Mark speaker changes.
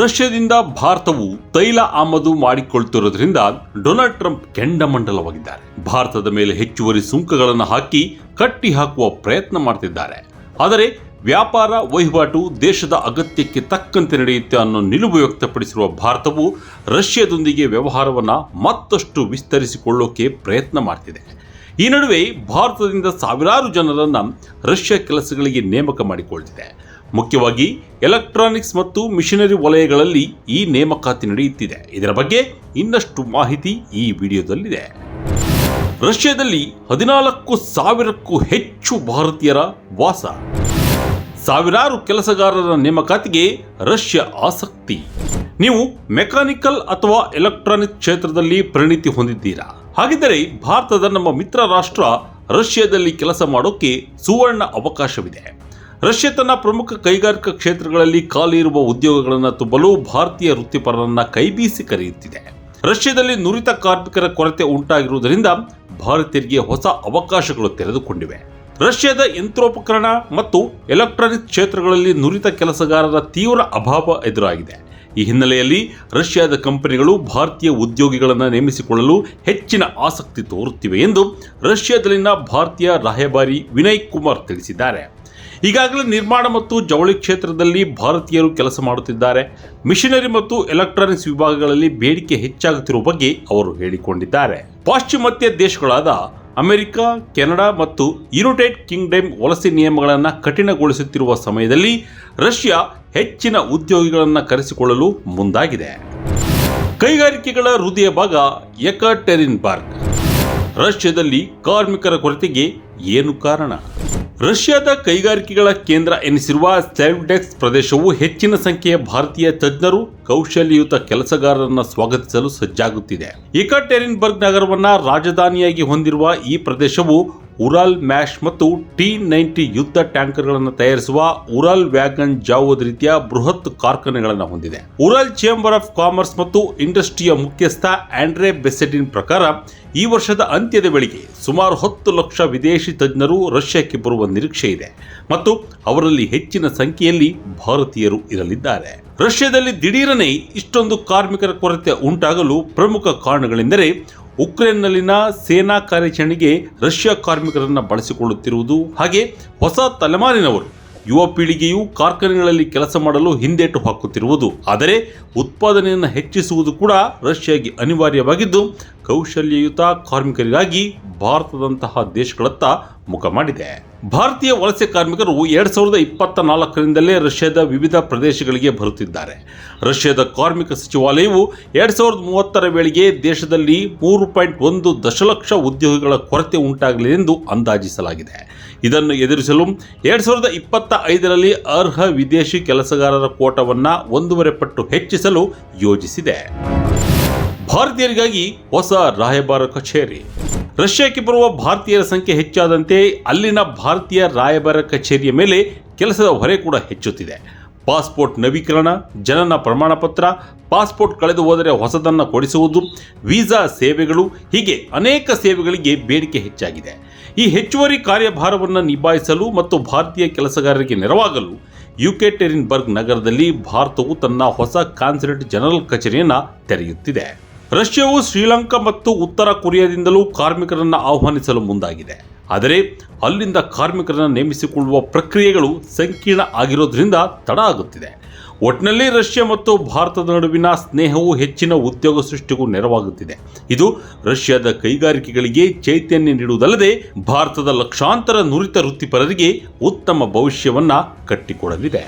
Speaker 1: ರಷ್ಯಾದಿಂದ ಭಾರತವು ತೈಲ ಆಮದು ಮಾಡಿಕೊಳ್ತಿರೋದ್ರಿಂದ ಡೊನಾಲ್ಡ್ ಟ್ರಂಪ್ ಕೆಂಡಮಂಡಲವಾಗಿದ್ದಾರೆ. ಭಾರತದ ಮೇಲೆ ಹೆಚ್ಚುವರಿ ಸುಂಕಗಳನ್ನು ಹಾಕಿ ಕಟ್ಟಿ ಹಾಕುವ ಪ್ರಯತ್ನ ಮಾಡ್ತಿದ್ದಾರೆ. ಆದರೆ ವ್ಯಾಪಾರ ವಹಿವಾಟು ದೇಶದ ಅಗತ್ಯಕ್ಕೆ ತಕ್ಕಂತೆ ನಡೆಯುತ್ತೆ ಅನ್ನೋ ನಿಲುವು ವ್ಯಕ್ತಪಡಿಸಿರುವ ಭಾರತವು ರಷ್ಯಾದೊಂದಿಗೆ ವ್ಯವಹಾರವನ್ನು ಮತ್ತಷ್ಟು ವಿಸ್ತರಿಸಿಕೊಳ್ಳೋಕೆ ಪ್ರಯತ್ನ ಮಾಡ್ತಿದೆ. ಈ ನಡುವೆ ಭಾರತದಿಂದ ಸಾವಿರಾರು ಜನರನ್ನು ರಷ್ಯಾ ಕೆಲಸಗಳಿಗೆ ನೇಮಕ ಮಾಡಿಕೊಳ್ತಿದೆ. ಮುಖ್ಯವಾಗಿ ಎಲೆಕ್ಟ್ರಾನಿಕ್ಸ್ ಮತ್ತು ಮಿಷನರಿ ವಲಯಗಳಲ್ಲಿ ಈ ನೇಮಕಾತಿ ನಡೆಯುತ್ತಿದೆ. ಇದರ ಬಗ್ಗೆ ಇನ್ನಷ್ಟು ಮಾಹಿತಿ ಈ ವಿಡಿಯೋದಲ್ಲಿದೆ. ರಷ್ಯಾದಲ್ಲಿ ಹದಿನಾಲ್ಕು ಸಾವಿರಕ್ಕೂ ಹೆಚ್ಚು ಭಾರತೀಯರ ವಾಸ. ಸಾವಿರಾರು ಕೆಲಸಗಾರರ ನೇಮಕಾತಿಗೆ ರಷ್ಯಾ ಆಸಕ್ತಿ. ನೀವು ಮೆಕ್ಯಾನಿಕಲ್ ಅಥವಾ ಎಲೆಕ್ಟ್ರಾನಿಕ್ ಕ್ಷೇತ್ರದಲ್ಲಿ ಪರಿಣಿತಿ ಹೊಂದಿದ್ದೀರಾ? ಹಾಗಿದ್ದರೆ ಭಾರತದ ನಮ್ಮ ಮಿತ್ರ ರಾಷ್ಟ್ರ ರಷ್ಯಾದಲ್ಲಿ ಕೆಲಸ ಮಾಡೋಕೆ ಸುವರ್ಣ ಅವಕಾಶವಿದೆ. ರಷ್ಯಾ ತನ್ನ ಪ್ರಮುಖ ಕೈಗಾರಿಕಾ ಕ್ಷೇತ್ರಗಳಲ್ಲಿ ಖಾಲಿ ಇರುವ ಉದ್ಯೋಗಗಳನ್ನು ತುಂಬಲು ಭಾರತೀಯ ವೃತ್ತಿಪರರನ್ನ ಕೈಬೀಸಿ ಕರೆಯುತ್ತಿದೆ. ರಷ್ಯಾದಲ್ಲಿ ನುರಿತ ಕಾರ್ಮಿಕರ ಕೊರತೆ ಉಂಟಾಗಿರುವುದರಿಂದ ಭಾರತೀಯರಿಗೆ ಹೊಸ ಅವಕಾಶಗಳು ತೆರೆದುಕೊಂಡಿವೆ. ರಷ್ಯಾದ ಯಂತ್ರೋಪಕರಣ ಮತ್ತು ಎಲೆಕ್ಟ್ರಾನಿಕ್ ಕ್ಷೇತ್ರಗಳಲ್ಲಿ ನುರಿತ ಕೆಲಸಗಾರರ ತೀವ್ರ ಅಭಾವ ಎದುರಾಗಿದೆ. ಈ ಹಿನ್ನೆಲೆಯಲ್ಲಿ ರಷ್ಯಾದ ಕಂಪನಿಗಳು ಭಾರತೀಯ ಉದ್ಯೋಗಿಗಳನ್ನು ನೇಮಿಸಿಕೊಳ್ಳಲು ಹೆಚ್ಚಿನ ಆಸಕ್ತಿ ತೋರುತ್ತಿವೆ ಎಂದು ರಷ್ಯಾದಲ್ಲಿನ ಭಾರತೀಯ ರಾಯಭಾರಿ ವಿನಯ್ ಕುಮಾರ್ ತಿಳಿಸಿದ್ದಾರೆ. ಈಗಾಗಲೇ ನಿರ್ಮಾಣ ಮತ್ತು ಜವಳಿ ಕ್ಷೇತ್ರದಲ್ಲಿ ಭಾರತೀಯರು ಕೆಲಸ ಮಾಡುತ್ತಿದ್ದಾರೆ. ಮಿಷನರಿ ಮತ್ತು ಎಲೆಕ್ಟ್ರಾನಿಕ್ಸ್ ವಿಭಾಗಗಳಲ್ಲಿ ಬೇಡಿಕೆ ಹೆಚ್ಚಾಗುತ್ತಿರುವ ಬಗ್ಗೆ ಅವರು ಹೇಳಿಕೊಂಡಿದ್ದಾರೆ. ಪಾಶ್ಚಿಮಾತ್ಯ ದೇಶಗಳಾದ ಅಮೆರಿಕ, ಕೆನಡಾ ಮತ್ತು ಯುನೈಟೆಡ್ ಕಿಂಗ್ಡಮ್ ವಲಸೆ ನಿಯಮಗಳನ್ನು ಕಠಿಣಗೊಳಿಸುತ್ತಿರುವ ಸಮಯದಲ್ಲಿ ರಷ್ಯಾ ಹೆಚ್ಚಿನ ಉದ್ಯೋಗಿಗಳನ್ನು ಕರೆಸಿಕೊಳ್ಳಲು ಮುಂದಾಗಿದೆ. ಕೈಗಾರಿಕೆಗಳ ಹೃದಯ ಭಾಗ ಎಕಟೆರಿನ್ಬರ್ಗ್. ರಷ್ಯಾದಲ್ಲಿ ಕಾರ್ಮಿಕರ ಕೊರತೆಗೆ ಏನು ಕಾರಣ? ರಷ್ಯಾದ ಕೈಗಾರಿಕೆಗಳ ಕೇಂದ್ರ ಎನಿಸಿರುವ ಸ್ಟೆವ್ಡೆಕ್ಸ್ ಪ್ರದೇಶವು ಹೆಚ್ಚಿನ ಸಂಖ್ಯೆಯ ಭಾರತೀಯ ತಜ್ಞರು ಕೌಶಲ್ಯಯುತ ಕೆಲಸಗಾರರನ್ನು ಸ್ವಾಗತಿಸಲು ಸಜ್ಜಾಗುತ್ತಿದೆ. ಇಕಟೆರಿನ್ಬರ್ಗ್ ನಗರವನ್ನ ರಾಜಧಾನಿಯಾಗಿ ಹೊಂದಿರುವ ಈ ಪ್ರದೇಶವು ಉರಾಲ್ ಮ್ಯಾಶ್ ಮತ್ತು ಟಿ ನೈಂಟಿ ಯುದ್ಧ ಟ್ಯಾಂಕರ್ಗಳನ್ನು ತಯಾರಿಸುವ ಉರಾಲ್ ವ್ಯಾಗನ್ ಜಾವೋದ್ ರೀತಿಯ ಬೃಹತ್ ಕಾರ್ಖಾನೆಗಳನ್ನು ಹೊಂದಿದೆ. ಉರಾಲ್ ಚೇಂಬರ್ ಆಫ್ ಕಾಮರ್ಸ್ ಮತ್ತು ಇಂಡಸ್ಟ್ರಿಯ ಮುಖ್ಯಸ್ಥ ಆಂಡ್ರೆ ಬೆಸೆಟಿನ್ ಪ್ರಕಾರ ಈ ವರ್ಷದ ಅಂತ್ಯದ ವೇಳೆಗೆ ಸುಮಾರು ಹತ್ತು ಲಕ್ಷ ವಿದೇಶಿ ತಜ್ಞರು ರಷ್ಯಾಕ್ಕೆ ಬರುವ ನಿರೀಕ್ಷೆ ಇದೆ ಮತ್ತು ಅವರಲ್ಲಿ ಹೆಚ್ಚಿನ ಸಂಖ್ಯೆಯಲ್ಲಿ ಭಾರತೀಯರು ಇರಲಿದ್ದಾರೆ. ರಷ್ಯಾದಲ್ಲಿ ದಿಢೀರನೆ ಇಷ್ಟೊಂದು ಕಾರ್ಮಿಕರ ಕೊರತೆ ಉಂಟಾಗಲು ಪ್ರಮುಖ ಕಾರಣಗಳೆಂದರೆ ಉಕ್ರೇನ್ನಲ್ಲಿನ ಸೇನಾ ಕಾರ್ಯಾಚರಣೆಗೆ ರಷ್ಯಾ ಕಾರ್ಮಿಕರನ್ನು ಬಳಸಿಕೊಳ್ಳುತ್ತಿರುವುದು ಹಾಗೆ ಹೊಸ ತಲೆಮಾರಿನವರು ಯುವ ಪೀಳಿಗೆಯು ಕಾರ್ಖಾನೆಗಳಲ್ಲಿ ಕೆಲಸ ಮಾಡಲು ಹಿಂದೇಟು ಹಾಕುತ್ತಿರುವುದು. ಆದರೆ ಉತ್ಪಾದನೆಯನ್ನು ಹೆಚ್ಚಿಸುವುದು ಕೂಡ ರಷ್ಯಾಗೆ ಅನಿವಾರ್ಯವಾಗಿದ್ದು, ಕೌಶಲ್ಯಯುತ ಕಾರ್ಮಿಕರಿಗಾಗಿ ಭಾರತದಂತಹ ದೇಶಗಳತ್ತ ಮುಖ ಮಾಡಿದೆ. ಭಾರತೀಯ ವಲಸೆ ಕಾರ್ಮಿಕರು ಎರಡ್ ಸಾವಿರದ ಇಪ್ಪತ್ತ ನಾಲ್ಕರಿಂದಲೇ ರಷ್ಯಾದ ವಿವಿಧ ಪ್ರದೇಶಗಳಿಗೆ ಬರುತ್ತಿದ್ದಾರೆ. ರಷ್ಯಾದ ಕಾರ್ಮಿಕ ಸಚಿವಾಲಯವು ಎರಡ್ ಸಾವಿರದ ಮೂವತ್ತರ ವೇಳೆಗೆ ದೇಶದಲ್ಲಿ ಮೂರು ಪಾಯಿಂಟ್ ಒಂದು ದಶಲಕ್ಷ ಉದ್ಯೋಗಿಗಳ ಕೊರತೆ ಉಂಟಾಗಲಿದೆ ಎಂದು ಅಂದಾಜಿಸಲಾಗಿದೆ. ಇದನ್ನು ಎದುರಿಸಲು ಎರಡು ಸಾವಿರದ ಇಪ್ಪತ್ತ ಐದರಲ್ಲಿ ಅರ್ಹ ವಿದೇಶಿ ಕೆಲಸಗಾರರ ಕೋಟವನ್ನು ಒಂದೂವರೆ ಪಟ್ಟು ಹೆಚ್ಚಿಸಲು ಯೋಜಿಸಿದೆ. ಭಾರತೀಯರಿಗಾಗಿ ಹೊಸ ರಾಯಭಾರ ಕಚೇರಿ. ರಷ್ಯಾಕ್ಕೆ ಬರುವ ಭಾರತೀಯರ ಸಂಖ್ಯೆ ಹೆಚ್ಚಾದಂತೆ ಅಲ್ಲಿನ ಭಾರತೀಯ ರಾಯಭಾರ ಕಚೇರಿಯ ಮೇಲೆ ಕೆಲಸದ ಹೊರೆ ಕೂಡ ಹೆಚ್ಚುತ್ತಿದೆ. ಪಾಸ್ಪೋರ್ಟ್ ನವೀಕರಣ, ಜನನ ಪ್ರಮಾಣಪತ್ರ, ಪಾಸ್ಪೋರ್ಟ್ ಕಳೆದು ಹೋದರೆ ಹೊಸದನ್ನು ಕೊಡಿಸುವುದು, ವೀಸಾ ಸೇವೆಗಳು, ಹೀಗೆ ಅನೇಕ ಸೇವೆಗಳಿಗೆ ಬೇಡಿಕೆ ಹೆಚ್ಚಾಗಿದೆ. ಈ ಹೆಚ್ಚುವರಿ ಕಾರ್ಯಭಾರವನ್ನು ನಿಭಾಯಿಸಲು ಮತ್ತು ಭಾರತೀಯ ಕೆಲಸಗಾರರಿಗೆ ನೆರವಾಗಲು ಯುಕೆಟೆರಿನ್ಬರ್ಗ್ ನಗರದಲ್ಲಿ ಭಾರತವು ತನ್ನ ಹೊಸ ಕಾನ್ಸುಲೇಟ್ ಜನರಲ್ ಕಚೇರಿಯನ್ನು ತೆರೆಯುತ್ತಿದೆ. ರಷ್ಯಾವು ಶ್ರೀಲಂಕಾ ಮತ್ತು ಉತ್ತರ ಕೊರಿಯಾದಿಂದಲೂ ಕಾರ್ಮಿಕರನ್ನು ಆಹ್ವಾನಿಸಲು ಮುಂದಾಗಿದೆ. ಆದರೆ ಅಲ್ಲಿಂದ ಕಾರ್ಮಿಕರನ್ನು ನೇಮಿಸಿಕೊಳ್ಳುವ ಪ್ರಕ್ರಿಯೆಗಳು ಸಂಕೀರ್ಣ ಆಗಿರೋದ್ರಿಂದ ತಡ ಆಗುತ್ತಿದೆ. ಒಟ್ಟಿನಲ್ಲಿ ರಷ್ಯಾ ಮತ್ತು ಭಾರತದ ನಡುವಿನ ಸ್ನೇಹವು ಹೆಚ್ಚಿನ ಉದ್ಯೋಗ ಸೃಷ್ಟಿಗೂ ನೆರವಾಗುತ್ತಿದೆ. ಇದು ರಷ್ಯಾದ ಕೈಗಾರಿಕೆಗಳಿಗೆ ಚೈತನ್ಯ ನೀಡುವುದಲ್ಲದೆ ಭಾರತದ ಲಕ್ಷಾಂತರ ನುರಿತ ವೃತ್ತಿಪರರಿಗೆ ಉತ್ತಮ ಭವಿಷ್ಯವನ್ನು ಕಟ್ಟಿಕೊಡಲಿದೆ.